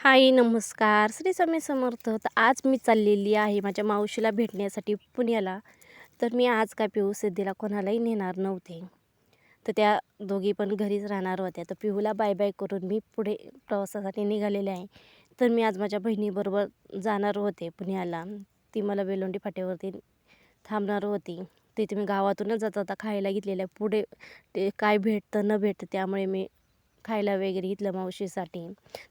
हाय नमस्कार. श्री स्वामी समर्थ. तर आज मी चाललेली आहे माझ्या मावशीला भेटण्यासाठी पुण्याला. तर मी आज काय पिहू सिद्धीला कोणालाही नेणार नव्हते. तर त्या दोघी पण घरीच राहणार होत्या. तर पिहूला बाय बाय करून मी पुढे प्रवासासाठी निघालेले आहे. तर मी आज माझ्या बहिणीबरोबर जाणार होते पुण्याला. ती मला बेलोंडी फाट्यावरती थांबणार होती. तिथे मी गावातूनच जाता जाता खायला घेतलेलं आहे पुढे ते काय भेटतं न भेटतं त्यामुळे मी खायला वगैरे घेतलं मावशीसाठी.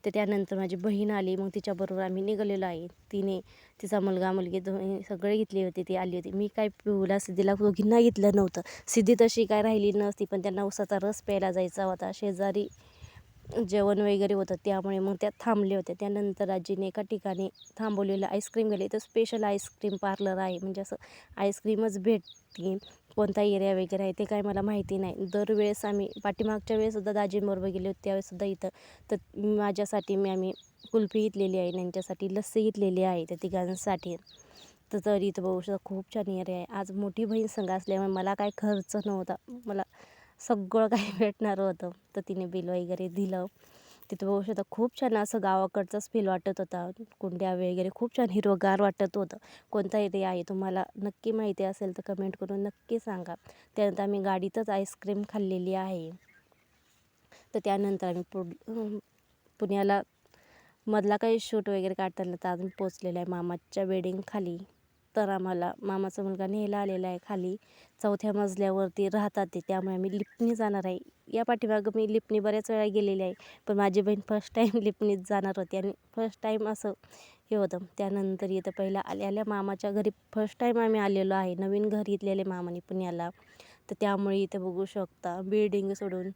तर त्यानंतर माझी बहीण आली. मग तिच्याबरोबर आम्ही निघालेलो आहे. तिने तिचा मुलगा मुलगी दोन्ही सगळे घेतले होते. ती आली होती. मी काय पिऊला सिद्धीला दोघींना घेतलं नव्हतं. सिद्धी तशी काय राहिली नसती पण त्यांना उसाचा रस प्यायला जायचा होता. शेजारी जेवण वगैरे होतं. त्यामुळे मग त्या थांबले होते त्यानंतर आजीने एका ठिकाणी थांबवलेलं आईस्क्रीम गेले तर स्पेशल आईस्क्रीम पार्लर आहे. म्हणजे असं आईस्क्रीमच भेटते कोणता एरिया वगैरे आहे ते काय मला माहिती नाही. दरवेळेस आम्ही पाठीमागच्या वेळेससुद्धा दाजींबरोबर गेले होते त्यावेळेससुद्धा इथं. तर माझ्यासाठी मी आम्ही कुल्फी घेतलेली आहे त्यांच्यासाठी लस्सी घेतलेली आहे त्या तिघांसाठी. तर इथं बघू शकता खूप छान एरिया आहे. आज मोठी बहीण संघ असल्यामुळे मला काय खर्च नव्हता. मला सगळं काही भेटणार होतं. तर तिने बिल वगैरे दिलं. तिथं बघू शकता खूप छान असं गावाकडचाच फील वाटत होता. कुंड्या वगैरे खूप छान हिरवगार वाटत होतं. कोणता एरिया आहे? तुम्हाला नक्की माहिती असेल तर कमेंट करून नक्की सांगा. त्यानंतर आम्ही गाडीतच आईस्क्रीम खाल्लेली आहे. तर त्यानंतर आम्ही पुढ पुण्याला मधला काही शूट वगैरे काढताना तर अजून पोचलेला आहे. मामाच्या वेडिंगखाली तर आम्हाला मामाचा मुलगा न्यायला आलेला आहे खाली. चौथ्या मजल्यावरती राहतात ते त्यामुळे आम्ही लिफ्टनी जाणार आहे. या पाठीमागं मी लिफ्टनी बऱ्याच वेळा गेलेली आहे पण माझी बहीण फर्स्ट टाईम लिफ्टनीच जाणार होती आणि फर्स्ट टाईम असं हे होतं. त्यानंतर इथं पहिला आल्या आल्या मामाच्या घरी फर्स्ट टाईम आम्ही आलेलो आहे. नवीन घर घेतलेले मामाने पुण्याला. तर त्यामुळे इथे बघू शकता बिल्डिंग सोडून.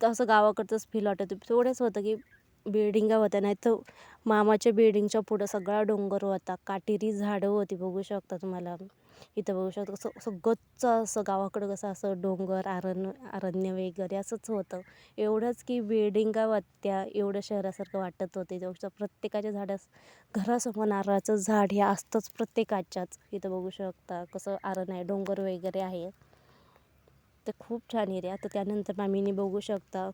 तर असं गावाकडचंच फील वाटतं. थोडंच होतं की बिल्डिंगा होत्या नाही तर मामाच्या बिल्डिंगच्या पुढं सगळा डोंगर होता. काटेरी झाडं होती बघू शकता तुम्हाला. इथं बघू शकता असं सगळंच असं गावाकडं कसं असं डोंगर आरण्य अरण्य वगैरे असंच होतं. एवढंच की बिल्डिंगा होत्या एवढं शहरासारखं वाटत होते. तेवढं प्रत्येकाच्या झाडास घरासमोर नारळाचं झाड हे असतंच प्रत्येकाच्याच. इथं बघू शकता कसं आरण आहे डोंगर वगैरे आहे. तर खूप छान एरिया तर त्यानंतर मामीने बघू शकता.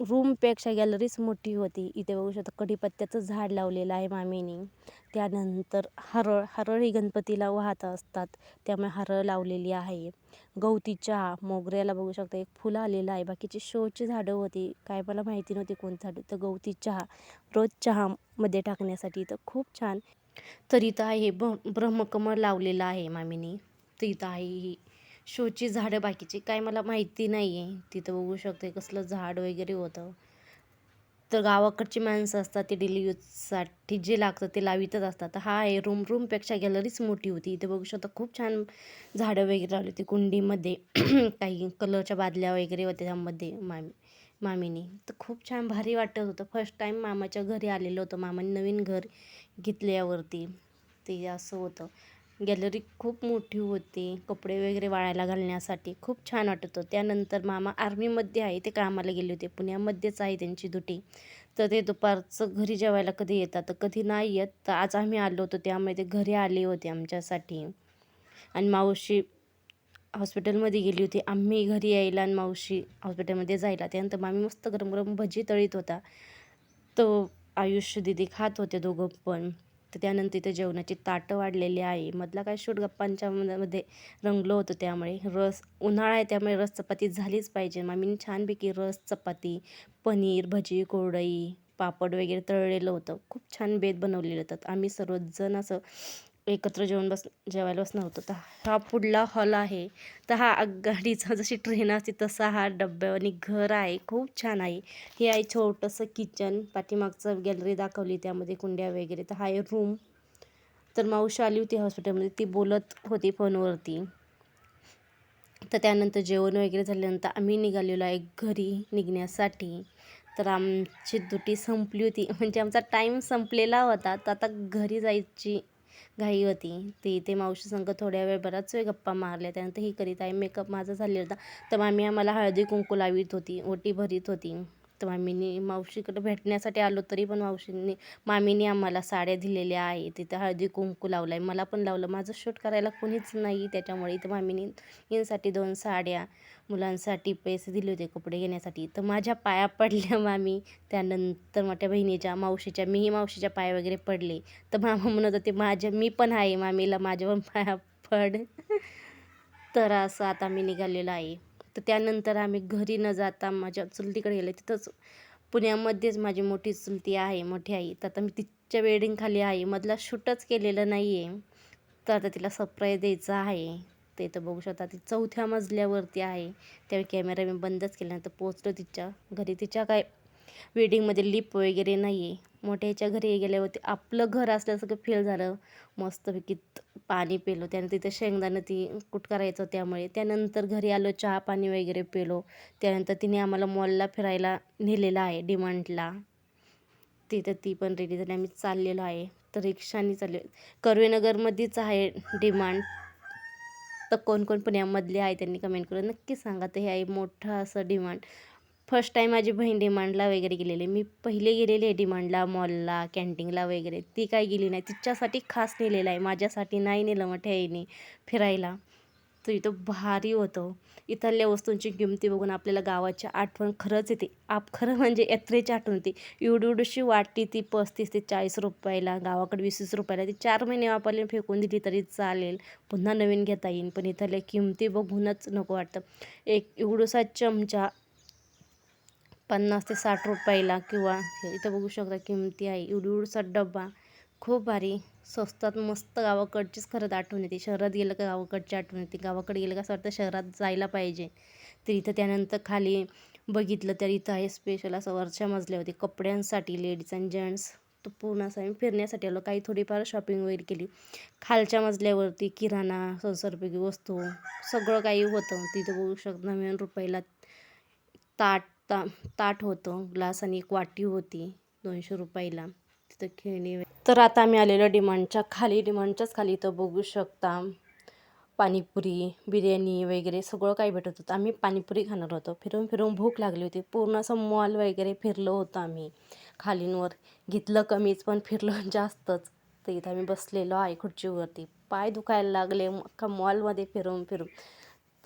रूमपेक्षा गॅलरीच मोठी होती. इथे बघू शकता कढीपत्त्याचं झाड लावलेलं आहे मामीनी. त्यानंतर हरळ हरळ ही गणपतीला वाहत असतात. त्यामुळे हरळ लावलेली आहे. गवती चहा मोगऱ्याला बघू शकता एक फुलं आलेलं आहे. बाकीची शोची झाडं होती. काय मला माहिती नव्हती कोणती झाडं. तर गवती चहा रोज चहामध्ये टाकण्यासाठी तर खूप छान. तर इथं आहे ब ब्रह्मकमळ लावलेलं आहे मामीनी. तर इथं आहे ही शोची झाडं बाकीची काय मला माहिती नाही आहे तिथं बघू शकते कसलं झाड वगैरे होतं. तर गावाकडची माणसं असतात ते डेली यूजसाठी जे लागतं ते लावितच असतात. तर हा आहे रूम रूमपेक्षा गॅलरीच मोठी होती. इथे बघू शकता खूप छान झाडं वगैरे लावली होती. कुंडीमध्ये काही कलरच्या बादल्या वगैरे होत्या त्यामध्ये मामी मामीने. तर खूप छान भारी वाटत होतं. फर्स्ट टाईम मामाच्या घरी आलेलं होतं. मामाने नवीन घर घेतल्यावरती. ते असं होतं. गॅलरी खूप मोठी होती. कपडे वगैरे वाळायला घालण्यासाठी खूप छान वाटत होतं. त्यानंतर मामा आर्मीमध्ये आहे. ते कामाला गेले होते. पुण्यामध्येच आहे त्यांची दुटी तर ते दुपारचं घरी जेवायला कधी येतात? तर कधी नाही येत. तर आज आम्ही आलो होतो. त्यामुळे ते घरी आले होते आमच्यासाठी. आणि मावशी हॉस्पिटलमध्ये गेली होती. आम्ही घरी यायला आणि मावशी हॉस्पिटलमध्ये जायला. त्यानंतर मामी मस्त गरम गरम भजी तळीत होता. तो आयुष्य दिदी खात होते दोघं पण. तर त्यानंतर इथे जेवणाची ताटं वाढलेली आहे. मधला काय शूट गप्पांच्या मध्ये रंगलो होतो त्यामुळे. रस उन्हाळा आहे त्यामुळे रस चपाती झालीच पाहिजे. मी छानपैकी रस चपाती पनीर भजी कोरडई पापड वगैरे तळलेलं होतं. खूप छान बेत बनवलेलं होतं. आम्ही सर्वजण असं एकत्र जेवण बस जेवायला बसणार होतो. तर हा पुढला हॉल आहे. तर हा आगगाडीचा जशी ट्रेन असते तसा हा डब्यावानी घर आहे. खूप छान आहे. हे आहे छोटंसं किचन पाठीमागचं गॅलरी दाखवली त्यामध्ये कुंड्या वगैरे. तर हा आहे रूम तर मावशी आली होती हॉस्पिटलमध्ये ती बोलत होती फोनवरती तर त्यानंतर जेवण वगैरे झाल्यानंतर आम्ही निघालेलो आहे घरी निघण्यासाठी. तर आमची दुटी संपली होती. म्हणजे आमचा टाईम संपलेला होता. तर आता घरी जायची घाई होती. ती इथे मावशी संग थोड्या वेळ बराच वेळ गप्पा मारल्या. त्यानंतर ही करीत आहे मेकअप माझा झालेला होता. तर मामी आम्हाला हळदी कुंकू लावित होती. ओटी भरीत होती. तर मामीनी मावशीकडे भेटण्यासाठी आलो तरी पण मावशींनी मामीनी आम्हाला साड्या दिलेल्या आहे तिथं हळदी कुंकू लावला आहे मला पण लावलं माझं शूट करायला कोणीच नाही त्याच्यामुळे इथं मामीनींसाठी यांसाठी दोन साड्या मुलांसाठी पैसे दिले होते कपडे घेण्यासाठी. तर माझ्या पाया पडल्या मामी त्यानंतर मोठ्या बहिणीच्या मावशीच्या मीही मावशीच्या पाया वगैरे पडले. तर मामा म्हणत होते माझ्या मी पण आहे मामीला माझ्या पण पाया पड. तर असं आता मी निघालेलो आहे. तर त्यानंतर आम्ही घरी न जाता माझ्या चुलतीकडे गेले. तिथंच पुण्यामध्येच माझी मोठी चुलती आहे मोठी आई. तर आता मी तिच्या वेडिंगखाली आहे. मधला शूटच केलेलं नाही आहे तर आता तिला सरप्राईज द्यायचा आहे. ते तर बघू शकता. ती चौथ्या मजल्यावरती आहे. त्यावेळी कॅमेरा मी बंदच केल्यानंतर पोचलो तिच्या घरी. तिच्या काय वेडिंगमध्ये लिप वगैरे नाही आहे मोठ्याच्या घरी गेल्यावरती आपलं घर असल्यासारखं फील झालं. मस्तपैकी पाणी पेलो. त्यानं तिथे शेंगदाणं ती कुट करायचं त्यामुळे. त्यानंतर घरी आलो चहा पाणी वगैरे पेलो. त्यानंतर तिने आम्हाला मॉलला फिरायला नेलेलं आहे डिमांडला तिथं ती पण रेडी झाली. आम्ही चाललेलो आहे. तर रिक्षाने चालले. कर्वेनगरमध्येच आहे डिमांड तर कोण कोण पुण्यामधले आहे त्यांनी कमेंट करून नक्की सांगा. तर हे आहे मोठं असं डिमांड फर्स्ट टाईम माझी बहीण डिमांडला वगैरे गेलेली. मी पहिले गेलेले आहे डिमांडला मॉलला कॅन्टीनला वगैरे. ती काय गेली नाही. तिच्यासाठी खास नेलेलं आहे. माझ्यासाठी नाही नेलं मोठ्या आईने फिरायला. तर इथं भारी होतं. इथल्या वस्तूंची किमती बघून आपल्याला गावाची आठवण खरंच येते. आप खरं म्हणजे यात्रेची आठवण येते. एवढी एवढीशी वाटते ती पस्तीस ते चाळीस रुपयाला गावाकडे वीस वीस रुपयाला ती चार महिने वापरली फेकून दिली तरी चालेल. पुन्हा नवीन घेता येईल पण इथल्या किमती बघूनच नको वाटतं. एक एवढूसा चमचा पन्नास ते साठ रुपयाला किंवा इथं बघू शकता किमती आहे. एवढी एवढूसा डबा खूप भारी स्वस्तात मस्त गावाकडचीच खरंच आठवण येते. शहरात गेलं का गावाकडची आठवण येते. गावाकडे गेलं का असं वाटतं शहरात जायला पाहिजे. तर इथं त्यानंतर खाली बघितलं तर इथं आहे स्पेशल असं वरच्या मजल्यावरती कपड्यांसाठी लेडीज अँड जेंट्स तो पूर्ण असं आम्ही फिरण्यासाठी आलो. काही थोडीफार शॉपिंग वगैरे केली. खालच्या मजल्यावरती किराणा संसारपैकी वस्तू सगळं काही होतं. तिथं बघू शकता नव्याण्णव रुपयाला ताट ता ताट होतं. ग्लास आणि एक वाटी होती दोनशे रुपयाला. तिथं खेळणी तर आता आम्ही आलेलो डिमांडच्या खाली. डिमांडच्याच खाली इथं बघू शकता पाणीपुरी बिर्याणी वगैरे सगळं काही भेटत होतं. आम्ही पाणीपुरी खाणार होतो. फिरून फिरून भूक लागली होती. पूर्ण असं मॉल वगैरे फिरलो होतो आम्ही. खालींवर घेतलं कमीच पण फिरलो जास्तच. तर इथं आम्ही बसलेलो आहे खुर्चीवरती पाय दुखायला लागले. अख्खा मॉलमध्ये फिरून फिरून.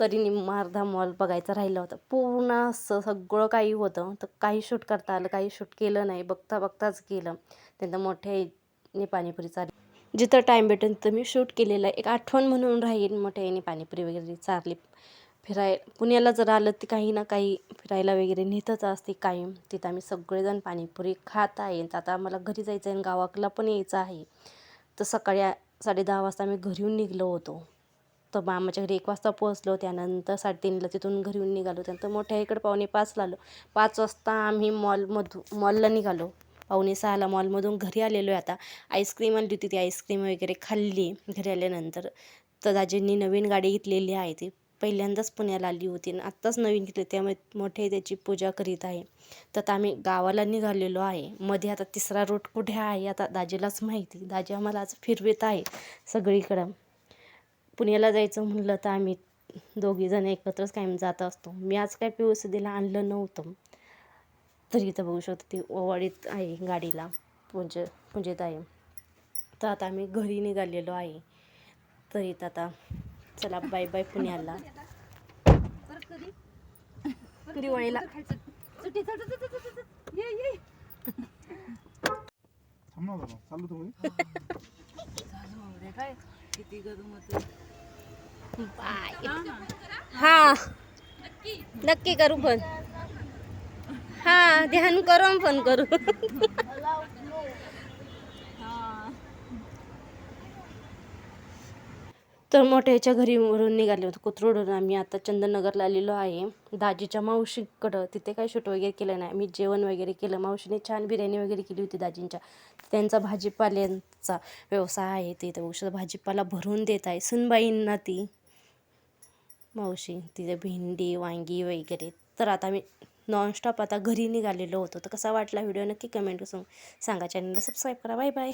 तरी निम्मा अर्धा मॉल बघायचा राहिला होता. पूर्ण असं सगळं काही होतं. तर काही शूट करता आलं काही शूट केलं नाही. बघता बघताच केलं त्यानंतर मोठ्या आईने पाणीपुरी चालली. जिथं टाईम भेटेल तिथं मी शूट केलेलं एक आठवण म्हणून राहील मोठ्या आईने पाणीपुरी वगैरे चारली. फिराय पुण्याला जर आलं तर काही ना काही फिरायला वगैरे नेतच असते कायम. तिथं आम्ही सगळेजण पाणीपुरी खात आहे. तर आता आम्हाला घरी जायचं आहे आणि गावाकडला पण यायचं आहे. तर सकाळी साडे दहा वाजता आम्ही घरी येऊन निघलो होतो. तर मामाच्या घरी एक वाजता पोहोचलो. त्यानंतर साडेतीनला तिथून घरी येऊन निघालो. त्यानंतर मोठ्या इकडे पावणे पाचला आलो पाच वाजता आम्ही मॉलमधून मॉलला निघालो. पावणे सहाला मॉलमधून घरी आलेलो आहे आता. आईस्क्रीम आणली होती ती आईस्क्रीम वगैरे खाल्ली. घरी आल्यानंतर तर दाजींनी नवीन गाडी घेतलेली आहे ती. पहिल्यांदाच पुण्याला आली होती आणि आत्ताच नवीन घेतली. त्यामुळे मोठे त्याची पूजा करीत आहे. तर आता आम्ही गावाला निघालेलो आहे. मध्ये आता तिसरा रूट कुठे आहे? आता दाजीलाच माहिती. दाजी आम्हाला आज फिरवित आहे सगळीकडं. पुण्याला जायचं म्हणलं तर आम्ही दोघीजण एकत्रच कायम जात असतो. मी आज काय पी सी दिला आणलं नव्हतं. तरी इथं बघू शकतो ती ओवाळीत आहे गाडीला पूज पूजेत आहे तर आता आम्ही घरी निघालेलो आहे. तर इथं आता चला बाय बाय पुण्याला. दिवाळीला तुम्ही. बाय हा. नक्की करू पण. हा ध्यान करू फोन करू. तर मोठ्याच्या घरी वरून निघाले होते कोथरूडवरून आम्ही. आता चंदननगरला आलेलो आहे. दाजीच्या मावशीकडं तिथे काही शूट वगैरे केलं नाही. आम्ही जेवण वगैरे केलं. मावशीने छान बिर्याणी वगैरे केली होती दाजींच्या. त्यांचा भाजीपाल्यांचा व्यवसाय आहे. ते तर औषध भाजीपाला भरून देत आहे. सुनबाईंना ती. मावशी तिथे भेंडी वांगी वगैरे. तर आता मी नॉनस्टॉप आता घरी निघालेलो होतो. तर कसा वाटला व्हिडिओ? नक्की कमेंट करून सांगा. चॅनलला सबस्क्राईब करा. Bye bye